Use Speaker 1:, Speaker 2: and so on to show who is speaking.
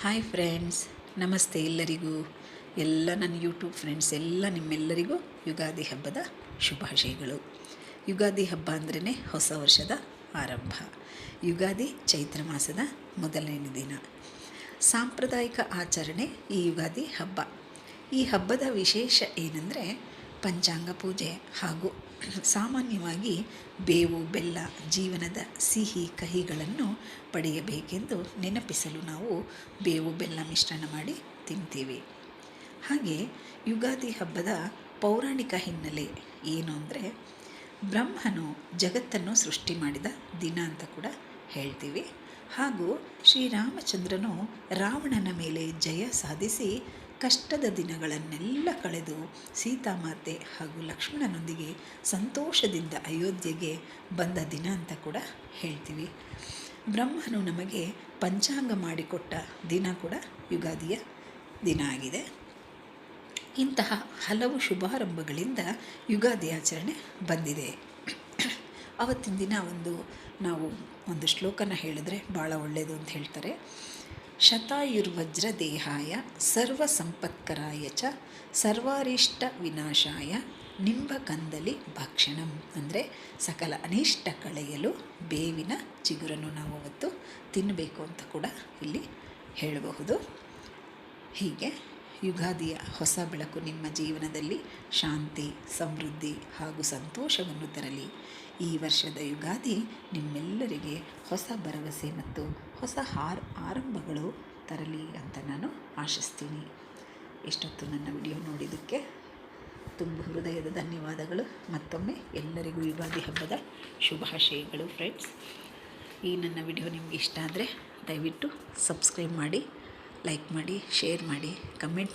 Speaker 1: Hi friends ನಮಸ್ತೆ ಎಲ್ಲರಿಗೂ. ಎಲ್ಲ ನನ್ನ ಯೂಟ್ಯೂಬ್ ಫ್ರೆಂಡ್ಸ್ ಎಲ್ಲ ನಿಮ್ಮೆಲ್ಲರಿಗೂ ಯುಗಾದಿ ಹಬ್ಬದ ಶುಭಾಶಯಗಳು. ಯುಗಾದಿ ಹಬ್ಬ ಅಂದ್ರೇ ಹೊಸ ವರ್ಷದ ಆರಂಭ. ಯುಗಾದಿ ಚೈತ್ರ ಮಾಸದ ಮೊದಲನೇ ದಿನ. ಸಾಂಪ್ರದಾಯಿಕ ಆಚರಣೆ ಈ ಯುಗಾದಿ ಹಬ್ಬ. ಈ ಹಬ್ಬದ ವಿಶೇಷ ಏನಂದರೆ ಪಂಚಾಂಗ ಪೂಜೆ ಹಾಗೂ ಸಾಮಾನ್ಯವಾಗಿ ಬೇವು, ಬೆಲ್ಲ, ಜೀವನದ ಸಿಹಿ ಕಹಿಗಳನ್ನು ಪಡೆಯಬೇಕೆಂದು ನೆನಪಿಸಲು ನಾವು ಬೇವು, ಬೆಲ್ಲ ಮಿಶ್ರಣ ಮಾಡಿ ತಿಂತೀವಿ. ಹಾಗೆ ಯುಗಾದಿ ಹಬ್ಬದ ಪೌರಾಣಿಕ ಹಿನ್ನೆಲೆ ಏನು ಅಂದರೆ ಬ್ರಹ್ಮನು ಜಗತ್ತನ್ನು ಸೃಷ್ಟಿ ಮಾಡಿದ ದಿನ ಅಂತ ಕೂಡ ಹೇಳ್ತೀವಿ. ಹಾಗೂ ಶ್ರೀರಾಮಚಂದ್ರನು ರಾವಣನ ಮೇಲೆ ಜಯ ಸಾಧಿಸಿ ಕಷ್ಟದ ದಿನಗಳನ್ನೆಲ್ಲ ಕಳೆದು ಸೀತಾಮಾತೆ ಹಾಗೂ ಲಕ್ಷ್ಮಣನೊಂದಿಗೆ ಸಂತೋಷದಿಂದ ಅಯೋಧ್ಯೆಗೆ ಬಂದ ದಿನ ಅಂತ ಕೂಡ ಹೇಳ್ತೀವಿ. ಬ್ರಹ್ಮನು ನಮಗೆ ಪಂಚಾಂಗ ಮಾಡಿಕೊಟ್ಟ ದಿನ ಕೂಡ ಯುಗಾದಿಯ ದಿನ ಆಗಿದೆ. ಇಂತಹ ಹಲವು ಶುಭಾರಂಭಗಳಿಂದ ಯುಗಾದಿ ಆಚರಣೆ ಬಂದಿದೆ. ಅವತ್ತಿನ ದಿನ ಒಂದು ನಾವು ಒಂದು ಶ್ಲೋಕನ ಹೇಳಿದ್ರೆ ಭಾಳ ಒಳ್ಳೆಯದು ಅಂತ ಹೇಳ್ತಾರೆ. ಶತಾಯುರ್ವಜ್ರ ದೇಹಾಯ ಸರ್ವ ಸಂಪತ್ಕರಾಯ ಚ ಸರ್ವಾರಿಷ್ಟ ವಿನಾಶಾಯ ನಿಂಬಕಂದಲಿ ಭಕ್ಷಣಂ. ಅಂದರೆ ಸಕಲ ಅನಿಷ್ಟ ಕಳೆಯಲು ಬೇವಿನ ಚಿಗುರನ್ನು ನಾವು ಅವತ್ತು ತಿನ್ನಬೇಕು ಅಂತ ಕೂಡ ಇಲ್ಲಿ ಹೇಳಬಹುದು. ಹೀಗೆ ಯುಗಾದಿಯ ಹೊಸ ಬೆಳಕು ನಿಮ್ಮ ಜೀವನದಲ್ಲಿ ಶಾಂತಿ, ಸಮೃದ್ಧಿ ಹಾಗೂ ಸಂತೋಷವನ್ನು ತರಲಿ. ಈ ವರ್ಷದ ಯುಗಾದಿ ನಿಮ್ಮೆಲ್ಲರಿಗೆ ಹೊಸ ಭರವಸೆ ಮತ್ತು ಹೊಸ ಹಾರ್ ಆರಂಭಗಳು ತರಲಿ ಅಂತ ನಾನು ಆಶಿಸ್ತೀನಿ. ಎಷ್ಟೊತ್ತು ನನ್ನ ವಿಡಿಯೋ ನೋಡಿದ್ದಕ್ಕೆ ತುಂಬ ಹೃದಯದ ಧನ್ಯವಾದಗಳು. ಮತ್ತೊಮ್ಮೆ ಎಲ್ಲರಿಗೂ ಯುಗಾದಿ ಹಬ್ಬದ ಶುಭಾಶಯಗಳು ಫ್ರೆಂಡ್ಸ್ ಈ ನನ್ನ ವಿಡಿಯೋ ನಿಮಗೆ ಇಷ್ಟ ಆದರೆ ದಯವಿಟ್ಟು ಸಬ್ಸ್ಕ್ರೈಬ್ ಮಾಡಿ. ಲೈಕ್ ಮಾಡಿ ಶೇರ್ ಮಾಡಿ ಕಮೆಂಟ್